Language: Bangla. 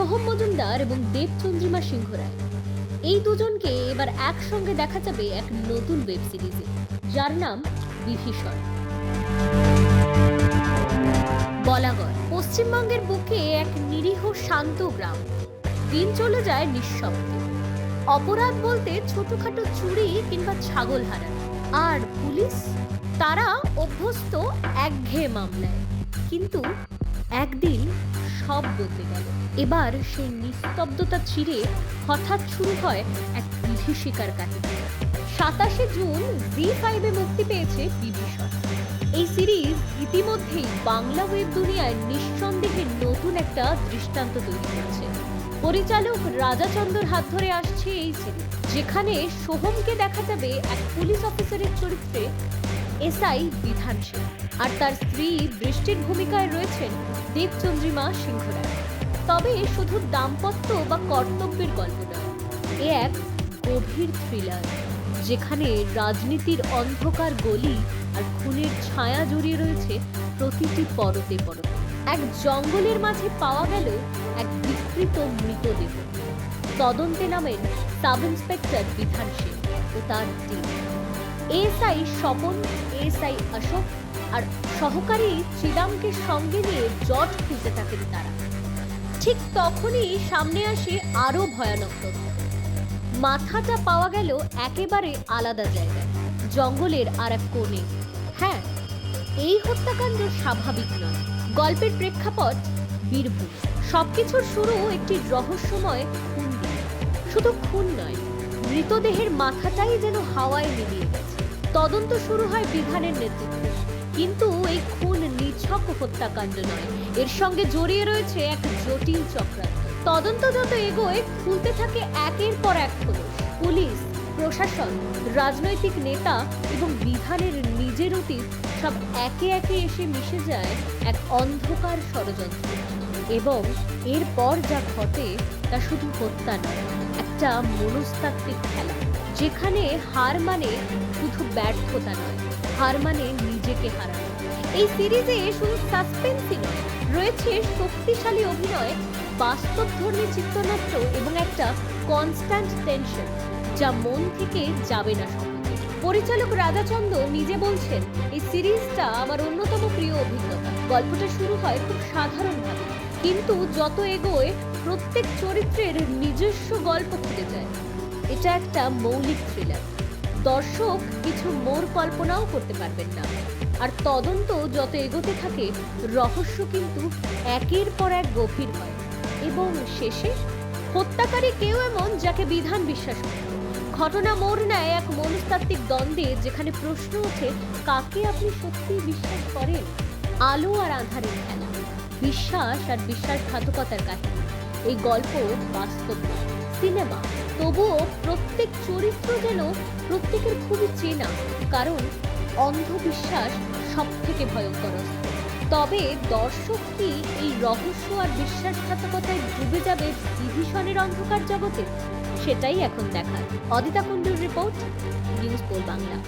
সোহম মজুমদার এবং দেবচন্দ্রিমা সিংহ রায় এই দুজনকে এবার একসঙ্গে দেখা যাবে এক নতুন ওয়েব সিরিজে যার নাম বিভীষণ। বলাগড় পশ্চিমবঙ্গের বুকে এক নিরীহ শান্ত গ্রাম। দিন চলে যায় নিঃশব্দে। অপরাধ বলতে ছোটখাটো চুরি কিংবা ছাগল হারানো আর পুলিশ? তারা অভ্যস্ত একঘেয়ে মামলায়। কিন্তু একদিন সব বদলে গেল। এবার সেই নিস্তব্ধতা ছিঁড়ে হঠাৎ শুরু হয় এক বিভীষিকার কাহিনী। সাতাশে জুন জি ফাইভে মুক্তি পেয়েছে বিভীষণ। এই সিরিজ ইতিমধ্যেই বাংলা ওয়েব দুনিয়ায় নিঃসন্দেহে নতুন একটা দৃষ্টান্ত তৈরি করেছে। পরিচালক রাজাচন্দ্রর হাত ধরে আসছে এই সিরিজ, যেখানে সোহমকে দেখা যাবে এক পুলিশ অফিসারের চরিত্রে এসআই বিধান সিং আর তার স্ত্রী বৃষ্টির ভূমিকায় রয়েছেন দেবচন্দ্রিমা সিংহ রায় তবে শুধু দাম্পত্য বা কর্তব্যের গল্প নয়, এ এক গভীর থ্রিলার যেখানে রাজনীতির অন্ধকার গলি আর খুনের ছায়া জড়িয়ে রয়েছে প্রতিটি পরতে পরতে। এক জঙ্গলের মাঝে পাওয়া গেল এক বিকৃত মৃতদেহ তদন্তে নামেন সাব ইন্সপেক্টর বিধান সিং ও তার team SI Swapan, SI Ashok আর সহকারী শ্রীরামকে সঙ্গে নিয়ে জট খুঁজতে থাকেন তারা। ঠিক তখনই সামনে আসে আরও ভয়ানক তথ্য। মাথাটা পাওয়া গেল একেবারে আলাদা জায়গায়, জঙ্গলের আর এক কোণে। হ্যাঁ এই হত্যাকাণ্ড স্বাভাবিক নয়। গল্পের প্রেক্ষাপট বীরভূম। সবকিছুর শুরু একটি রহস্যময় খুন। শুধু খুন নয়, মৃতদেহের মাথাটাই যেন হাওয়ায় মিলিয়ে গেছে। তদন্ত শুরু হয় বিধানের নেতৃত্বে। কিন্তু এই খুন, নিছক হত্যাকাণ্ড নয়। এর সঙ্গে জড়িয়ে রয়েছে এক জটিল চক্রান্ত। তদন্ত যত এগোয়, খুলতে থাকে একের পর এক খোলস। পুলিশ, প্রশাসন, রাজনৈতিক নেতা এবং বিধানের নিজের অতীত সব একে একে এসে মিশে যায় এক অন্ধকার ষড়যন্ত্র। এবং এরপর যা ঘটে, তা শুধু হত্যা নয়। একটা মনস্তাত্ত্বিক খেলা, যেখানে হার মানে শুধু ব্যর্থতা নয়, হার মানে নিজেকে হারানো। এই সিরিজে শুধু সাসপেন্সই নয়, রয়েছে শক্তিশালী অভিনয়, বাস্তবধর্মী চিত্রনাট্য এবং একটা কনস্ট্যান্ট টেনশন যা মন থেকে যাবে না পরিচালক রাধাচন্দ্র নিজে বলছেন, এই সিরিজটা আমার অন্যতম প্রিয় অভিজ্ঞতা। গল্পটা শুরু হয় খুব সাধারণভাবে। কিন্তু যত এগোয়, প্রত্যেক চরিত্রের নিজস্ব গল্প খুঁজে যায়। এটা একটা মৌলিক থ্রিলার দর্শক কিছু মোর কল্পনাও করতে পারবেন না। আর তদন্ত যত এগোতে থাকে, রহস্য কিন্তু একের পর এক গভীর হয়। এবং শেষে, হত্যাকারী কেউ এমন যাকে বিধান বিশ্বাস করে। ঘটনা মোড় নেয় এক মনস্তাত্ত্বিক দ্বন্দ্বে যেখানে প্রশ্ন ওঠে, কাকে আপনি সত্যি বিশ্বাস করেন? আলো আর আধারের খেলা। বিশ্বাস আর বিশ্বাসঘাতকতার কাহিনী। এই গল্প বাস্তব সিনেমা। তবুও প্রত্যেক চরিত্র যেন প্রত্যেকের খুবই চেনা, কারণ অন্ধবিশ্বাস সব থেকে ভয়ঙ্কর তবে দর্শক কি এই রহস্য আর বিশ্বাসঘাতকতায় ডুবে যাবে বিভীষণের অন্ধকার জগতে? সেটাই এখন দেখার। অদিতা কুণ্ডুর রিপোর্ট, নিউজ বাংলা।